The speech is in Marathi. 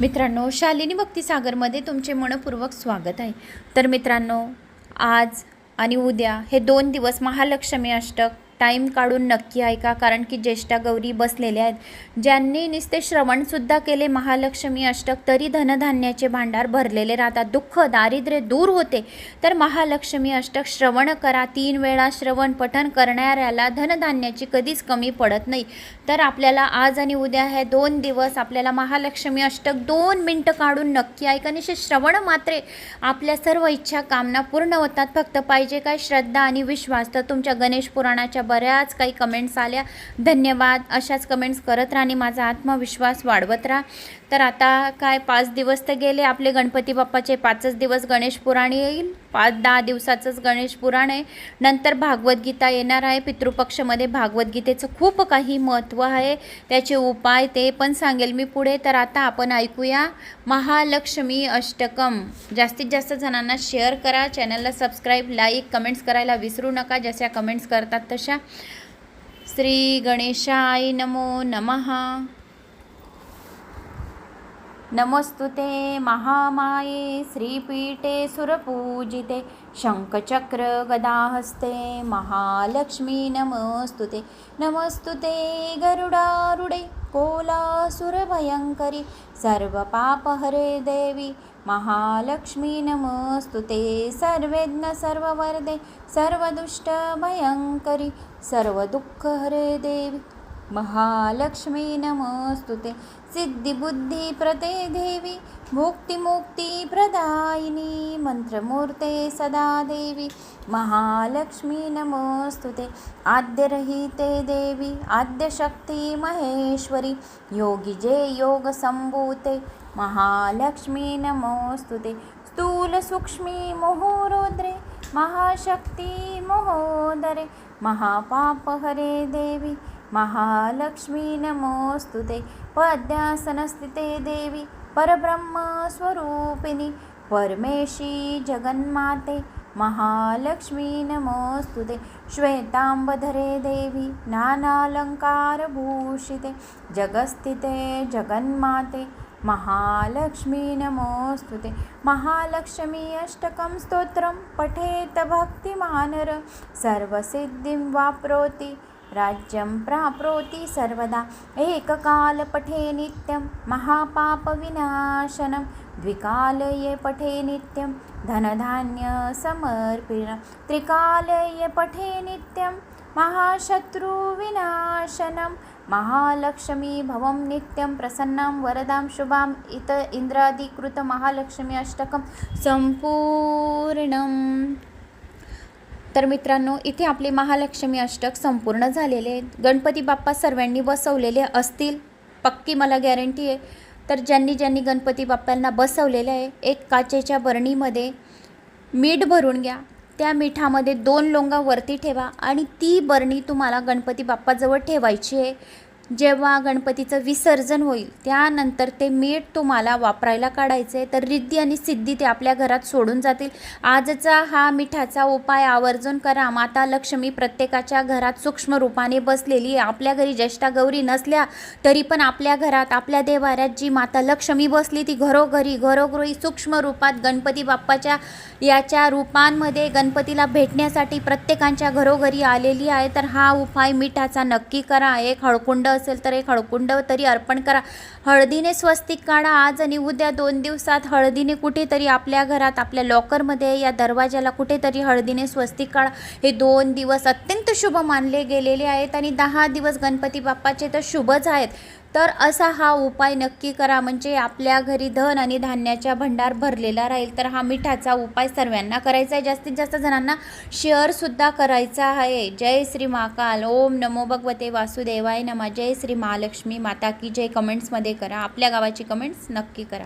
मित्रांनो शालिनी भक्तिसागरमध्ये तुमचे मनपूर्वक स्वागत आहे. तर मित्रांनो आज आणि उद्या हे दोन दिवस महालक्ष्मी अष्टक टाईम काढून नक्की ऐका. कारण की ज्येष्ठा गौरी बसलेल्या आहेत. ज्यांनी नुसते श्रवणसुद्धा केले महालक्ष्मी अष्टक तरी धनधान्याचे भांडार भरलेले राहतात. दुःख दारिद्र्य दूर होते. तर महालक्ष्मी अष्टक श्रवण करा. तीन वेळा श्रवण पठण करणाऱ्याला धनधान्याची कधीच कमी पडत नाही. तर आपल्याला आज आणि उद्या हे दोन दिवस आपल्याला महालक्ष्मी अष्टक दोन मिनटं काढून नक्की ऐका. निश्चित श्रवण मात्रे आपल्या सर्व इच्छा कामना पूर्ण होतात. फक्त पाहिजे काय श्रद्धा आणि विश्वास. तर तुमच्या गणेश पुराणाच्या बऱ्याच काही कमेंट्स आल्या. धन्यवाद. अशाच कमेंट्स करत राहा आणि माझा आत्मविश्वास वाढवत राहा. तर आता काय पाच दिवस तर गेले आपले गणपती बाप्पाचे पाचच दिवस गणेश पुराण येईल. पाच दहा दिवसाचंच गणेश पुराण आहे. नंतर भागवद्गीता येणार आहे. पितृपक्षमध्ये भागवद्गीतेचं खूप काही महत्त्व आहे. त्याचे उपाय ते पण सांगेल मी पुढे. तर आता आपण ऐकूया महालक्ष्मी अष्टकम. जास्तीत जास्त जणांना शेअर करा. चॅनलला सबस्क्राईब लाईक कमेंट्स करायला विसरू नका. जशा कमेंट्स करतात तशा. श्री गणेशाय नमो नमः. नमस्तुते महामाये श्रीपीठे सुरपूजिते शङ्खचक्र गदाहस्ते महालक्ष्मी नमस्तुते। नमस्तुते गरुडारुडे कोलासुरभयङ्करि सर्वपापहरे देवी महालक्ष्मी नमस्तुते। सर्वेज्ञ सर्ववरदे सर्वदुष्टभयङ्करि सर्वदुःखहरे देवी महालक्ष्मी नमस्तुते सिद्धिबुद्धिप्रते देवी मुक्तिमुक्तिप्रदायिनी मन्त्रमूर्ते सदा देवी। महालक्ष्मी नमस्तुते आद्यरहिते देवी आद्यशक्ती महेश्वरी योगिजे योगसम्भूते। महालक्ष्मी नमोस्तुते स्थूलसूक्ष्मी मोहोरोद्रे महाशक्ती महोदरे। महापापहरे देवी महालक्ष्मी नमोस्तुते पद्यासनस्थिते देवी परब्रह्मस्वरूपिणी परमेशी जगन्माते. महालक्ष्मी नमोस्तुते श्वेताम्बधरे देवी नानालङ्कारभूषिते. जगस्थिते जगन्माते महालक्ष्मी नमोस्तुते महालक्ष्मी अष्टकं स्तोत्रं पठेत भक्तिमानर सर्वसिद्धिं वाप्नोति. राज्यं प्राप्नोति सर्वदा। एककालपठे नित्यं महापापविनाशनं। द्विकालये पठे नित्यं धनधान्यसमर्पिणं त्रिकालये पठे नित्यं महाशत्रुविनाशनं। महालक्ष्मी भवं नित्यं प्रसन्नं। वरदां शुभाम् इत इन्द्रादिकृतमहालक्ष्मी अष्टकं। सम्पूर्णम्। तर मित्रांनो इथे आपले महालक्ष्मी अष्टक संपूर्ण झालेले आहेत. गणपती बाप्पा सर्वांनी बसवलेले असतील पक्की मला गॅरंटी आहे. तर ज्यांनी ज्यांनी गणपती बाप्पांना बसवलेलं आहे एक काचेच्या बरणीमध्ये मीठ भरून घ्या. त्या मिठामध्ये दोन लोंगा वरती ठेवा आणि ती बरणी तुम्हाला गणपती बाप्पाजवळ ठेवायची आहे. जेव्हा गणपतीचं विसर्जन होईल त्यानंतर ते मीठ तुम्हाला वापरायला काढायचं आहे तर रिद्धी आणि सिद्धी ते आपल्या घरात सोडून जातील. आजचा हा मिठाचा उपाय आवर्जून करा. माता लक्ष्मी प्रत्येकाच्या घरात सूक्ष्म रूपाने बसलेली आहे. आपल्या घरी ज्येष्ठा गौरी नसल्या तरी पण आपल्या घरात आपल्या देवाऱ्यात जी माता लक्ष्मी बसली ती घरोघरी घरोघरी सूक्ष्म रूपात गणपती बाप्पाच्या याच्या रूपांमध्ये गणपतीला भेटण्यासाठी प्रत्येकांच्या घरोघरी आलेली आहे. तर हा उपाय मिठाचा नक्की करा. एक हळकुंड असेल तर एक हळकुंड तरी अर्पण करा. हळदीने स्वस्तिक काढा आज आणि उद्या दोन दिवसात हळदीने कुठेतरी आपल्या घरात आपल्या लॉकरमध्ये या दरवाजाला कुठेतरी हळदीने स्वस्तिक काढा हे दोन दिवस अत्यंत शुभ मानले गेलेले आहेत आणि दहा दिवस गणपती बाप्पाचे तर शुभच आहेत. तर असा हा उपाय नक्की करा म्हणजे आपल्या घरी धन आणि धान्याचा भंडार भरलेला राहील. तर हा मिठाचा उपाय सर्वांना करायचा आहे. जास्तीत जास्त जणांना शेअरसुद्धा करायचा आहे. जय श्री महाकाल. ओम नमो भगवते वासुदेवाय नमा. जय श्री महालक्ष्मी माता की जय. कमेंट्समध्ये करा. आपल्या गावाची कमेंट्स नक्की करा.